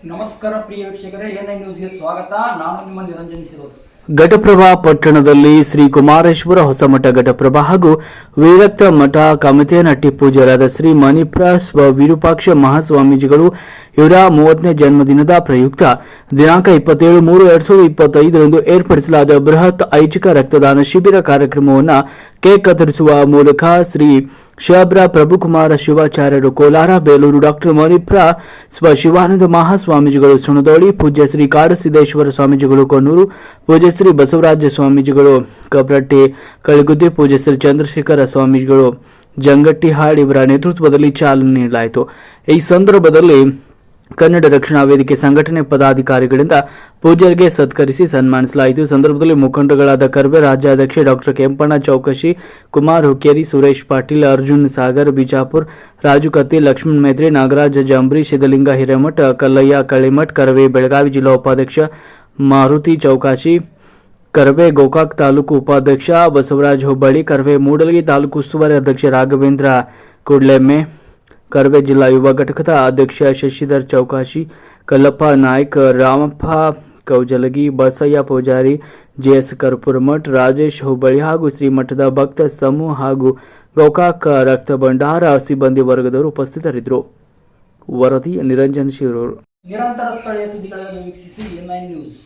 ನಮಸ್ಕಾರ ಪ್ರಿಯ ವೀಕ್ಷಕರೇ, ಎನ್ಐ ನ್ಯೂಸ್ಗೆ ಸ್ವಾಗತ. ನಾನು ನಿಮ್ಮ ನಿರಂಜನ್ ಸಿರೋದು ಘಟಪ್ರಭಾ ಪಟ್ಟಣದಲ್ಲಿ ಶ್ರೀ ಕುಮಾರೇಶ್ವರ ಹೊಸಮಠ ಘಟಪ್ರಭಾ ಹಾಗೂ ವೀರಕ್ತ ಮಠ ಕಮತೇನಟ್ಟಿ ಪೂಜಾರಾದ ಶ್ರೀ ಮಣಿಪ್ರ ಸ್ವ ವಿರೂಪಾಕ್ಷ ಮಹಾಸ್ವಾಮೀಜಿಗಳು ಇವರ ಮೂವತ್ತನೇ ಜನ್ಮದಿನದ ಪ್ರಯುಕ್ತ ದಿನಾಂಕ ಇಪ್ಪತ್ತೇಳು ಮೂರು ಎರಡ್ ಸಾವಿರದ ಇಪ್ಪತ್ತೈದರಂದು ಏರ್ಪಡಿಸಲಾದ ಬೃಹತ್ ಐಚ್ಛಿಕ ರಕ್ತದಾನ ಶಿಬಿರ ಕಾರ್ಯಕ್ರಮವನ್ನು ಕೇಕ್ ಕತ್ತರಿಸುವ ಮೂಲಕ ಶ್ರೀ ಶಬ್ರ ಪ್ರಭುಕುಮಾರ ಶಿವಾಚಾರ್ಯರು ಕೋಲಾರ, ಬೇಲೂರು ಡಾಕ್ಟರ್ ಮಣಿಪ್ರ ಸ್ವ ಶಿವಾನಂದ ಮಹಾಸ್ವಾಮೀಜಿಗಳು ಸುಣದೋಳಿ, ಪೂಜ್ಯ ಶ್ರೀ ಕಾಡಸಿದ್ದೇಶ್ವರ ಸ್ವಾಮೀಜಿಗಳು ಕೊನ್ನೂರು ಪೂಜ್ಯ ಶ್ರೀ ಬಸವರಾಜ ಸ್ವಾಮೀಜಿಗಳು ಕಬ್ರಟ್ಟಿ, ಕಳಿಗುದ್ದಿ, ಪೂಜ್ಯ ಶ್ರೀ ಚಂದ್ರಶೇಖರ ಸ್ವಾಮೀಜಿಗಳು ಜಂಗಟ್ಟಿಹಾಳ್ ಇವರ ನೇತೃತ್ವದಲ್ಲಿ ಚಾಲನೆ ನೀಡಲಾಯಿತು. ಈ ಸಂದರ್ಭದಲ್ಲಿ ಕನ್ನಡ ರಕ್ಷಣಾ ವೇದಿಕೆ ಸಂಘಟನೆ ಪದಾಧಿಕಾರಿಗಳಿಂದ ಪೂಜ್ಯರಿಗೆ ಸತ್ಕರಿಸಿ ಸನ್ಮಾನಿಸಲಾಯಿತು. ಸಂದರ್ಭದಲ್ಲಿ ಮುಖಂಡಗಳಾದ ಕರ್ವೆ ರಾಜ್ಯಾಧ್ಯಕ್ಷ ಡಾಕ್ಟರ್ ಕೆಂಪಣ್ಣ ಚೌಕಶಿ, ಕುಮಾರ್ ಹುಕ್ಕೇರಿ, ಸುರೇಶ್ ಪಾಟೀಲ್, ಅರ್ಜುನ್ ಸಾಗರ್, ಬಿಜಾಪುರ್, ರಾಜು ಕತ್ತಿ, ಲಕ್ಷ್ಮಣ್ ಮೇತ್ರಿ ನಾಗರಾಜ ಜಾಂಬ್ರಿ ಸಿದ್ದಲಿಂಗ ಹಿರೇಮಠ, ಕಲ್ಲಯ್ಯ ಕಳಿಮಠ್, ಕರವೇ ಬೆಳಗಾವಿ ಜಿಲ್ಲಾ ಉಪಾಧ್ಯಕ್ಷ ಮಾರುತಿ ಚೌಕಾಶಿ, ಕರವೇ ಗೋಕಾಕ್ ತಾಲೂಕು ಉಪಾಧ್ಯಕ್ಷ ಬಸವರಾಜ್ ಹುಬ್ಬಳ್ಳಿ ಕರವೇ ಮೂಡಲಗಿ ತಾಲೂಕು ಉಸ್ತುವಾರಿ ಅಧ್ಯಕ್ಷ ರಾಘವೇಂದ್ರ ಕುಡ್ಲೆಮ್ಮೆ ಕರವೇ ಜಿಲ್ಲಾ ಯುವ ಘಟಕದ ಅಧ್ಯಕ್ಷ ಶಶಿಧರ್ ಚೌಕಾಶಿ, ಕಲ್ಲಪ್ಪ ನಾಯ್ಕ, ರಾಮಪ್ಪ ಕೌಜಲಗಿ, ಬಸಯ್ಯ ಪೂಜಾರಿ, ಜೆಎಸ್ ಕರ್ಪುರಮಠ್ ರಾಜೇಶ್ ಹುಬ್ಬಳ್ಳಿ ಹಾಗೂ ಶ್ರೀಮಠದ ಭಕ್ತ ಸಮೂಹ ಹಾಗೂ ಗೋಕಾಕ್ ರಕ್ತ ಭಂಡಾರ ಸಿಬ್ಬಂದಿ ವರ್ಗದವರು ಉಪಸ್ಥಿತರಿದ್ದರು. ವರದಿ ನಿರಂಜನ್ ಶಿರೂರು. ನಿರಂತರ ಸ್ಥಳೀಯ ಸುದ್ದಿಗಳನ್ನು ವೀಕ್ಷಿಸಿ ಎನ್ಐ ನ್ಯೂಸ್.